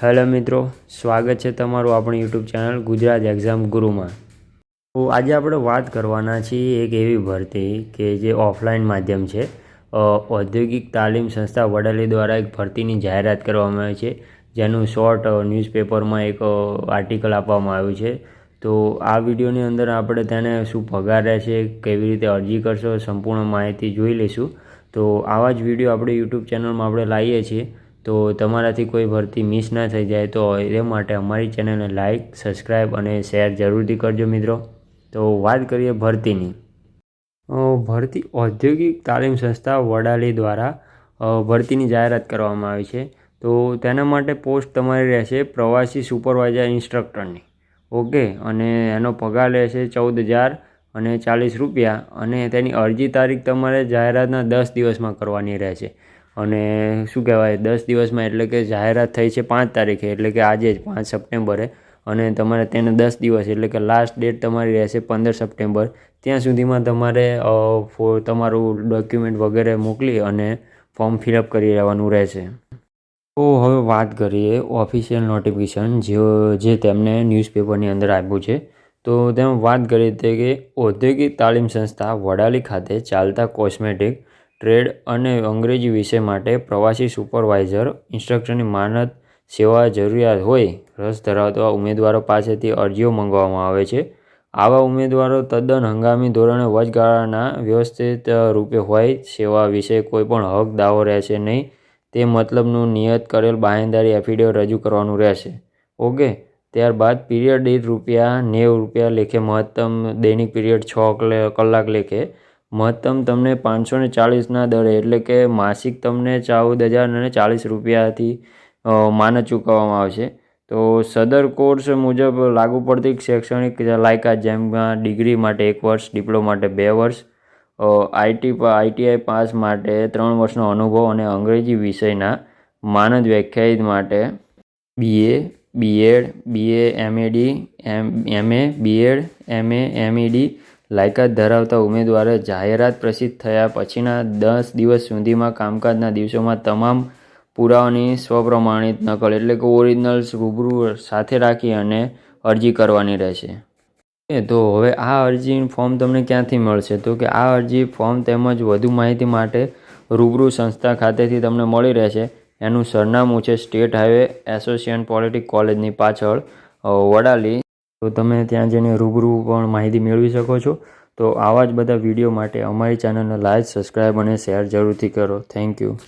Hello મિત્રો, સ્વાગત છે તમારું આપણી યુટ્યુબ ચેનલ ગુજરાત એક્ઝામ ગુરુમાં. તો આજે આપણે વાત કરવાના છીએ એક એવી ભરતી કે જે ઓફલાઈન માધ્યમ છે. ઔદ્યોગિક તાલીમ સંસ્થા વડાલી દ્વારા એક ભરતીની જાહેરાત કરવામાં આવી છે, જેનું શોર્ટ ન્યૂઝપેપરમાં એક આર્ટિકલ આપવામાં આવ્યું છે. તો આ વિડીયોની અંદર આપણે તેને શું પગાર રહેશે, કેવી રીતે અરજી કરશો, સંપૂર્ણ માહિતી જોઈ લઈશું. તો આવા જ વીડિયો આપણે યુટ્યુબ ચેનલમાં આપણે લાવીએ છીએ. તો તમારાથી કોઈ ભરતી મિસ ના થઈ જાય તો એ માટે અમારી ચેનલને લાઇક સબસ્ક્રાઈબ અને શેર જરૂરથી કરજો મિત્રો. તો વાત કરીએ ભરતીની. ભરતી ઔદ્યોગિક તાલીમ સંસ્થા વડાલી દ્વારા ભરતીની જાહેરાત કરવામાં આવી છે. તો તેના માટે પોસ્ટ તમારી રહેશે પ્રવાસી સુપરવાઇઝર ઇન્સ્ટ્રક્ટરની. ઓકે, અને એનો પગાર રહેશે ચૌદ હજાર અને ચાલીસ રૂપિયા અને તેની અરજી તારીખ તમારે જાહેરાતના દસ દિવસમાં કરવાની રહેશે. અને શું કહેવાય, દસ દિવસમાં એટલે કે જાહેરાત થઈ છે પાંચ તારીખે, એટલે કે આજે જ, પાંચ સપ્ટેમ્બરે. અને તમારે તેને દસ દિવસ, એટલે કે લાસ્ટ ડેટ તમારી રહેશે પંદર સપ્ટેમ્બર. ત્યાં સુધીમાં તમારે તમારું ડોક્યુમેન્ટ વગેરે મોકલી અને ફોર્મ ફિલઅપ કરી લેવાનું રહેશે. તો હવે વાત કરીએ ઓફિશિયલ નોટિફિકેશન જે જે તેમને ન્યૂઝપેપરની અંદર આપ્યું છે. તો તેમાં વાત કરી હતી કે ઔદ્યોગિક તાલીમ સંસ્થા વડાલી ખાતે ચાલતા કોસ્મેટિક ટ્રેડ અને અંગ્રેજી વિષય માટે પ્રવાસી સુપરવાઇઝર ઇન્સ્ટ્રક્ટરની માનદ સેવા જરૂરિયાત હોય, રસ ધરાવતા ઉમેદવારો પાસેથી અરજીઓ મંગાવવામાં આવે છે. આવા ઉમેદવારો તદ્દન હંગામી ધોરણે વચગાળાના વ્યવસ્થિત રૂપે હોય, સેવા વિશે કોઈપણ હક, દાવો રહેશે નહીં. તે મતલબનું નિયત કરેલ બાંહેધરી એફિડેવિટ રજૂ કરવાનું રહેશે. ઓકે, ત્યારબાદ પીરિયડ દીઠ રૂપિયા નેવું રૂપિયા લેખે મહત્તમ દૈનિક પીરિયડ છ કલાક લેખે મહત્તમ તમને પાંચસો ને ચાળીસના દરે, એટલે કે માસિક તમને ચૌદ હજાર અને ચાલીસ રૂપિયાથી માનદ ચૂકવવામાં આવશે. તો સદર કોર્સ મુજબ લાગુ પડતી શૈક્ષણિક લાયકાત જેમાં ડિગ્રી માટે એક વર્ષ, ડિપ્લોમા માટે બે વર્ષ આઈટી આઈટીઆઈ પાસ માટે ત્રણ વર્ષનો અનુભવ અને અંગ્રેજી વિષયના માનદ વ્યાખ્યાયિત માટે BA BEd BA MEd M MA BEd MA MEd લાયકાત ધરાવતા ઉમેદવારે જાહેરાત પ્રસિદ્ધ થયા પછીના દસ દિવસ સુધીમાં કામકાજના દિવસોમાં તમામ પુરાવાની સ્વપ્રમાણિત નકલ એટલે કે ઓરિજિનલ્સ રૂબરૂ સાથે રાખી અને અરજી કરવાની રહેશે. એ તો હવે આ અરજી ફોર્મ તમને ક્યાંથી મળશે? તો કે આ અરજી ફોર્મ તેમજ વધુ માહિતી માટે રૂબરૂ સંસ્થા ખાતેથી તમને મળી રહેશે. એનું સરનામું છે સ્ટેટ હાઈવે એસોસિએશન પોલિટિક કોલેજની પાછળ વડાલી તો તમે ત્યાં જઈને રૂબરૂ પણ માહિતી મેળવી શકો છો. તો આવા જ બધા વીડિયો માટે અમારી ચેનલને લાઈક સબસ્ક્રાઈબ અને શેર જરૂરથી કરો. Thank you.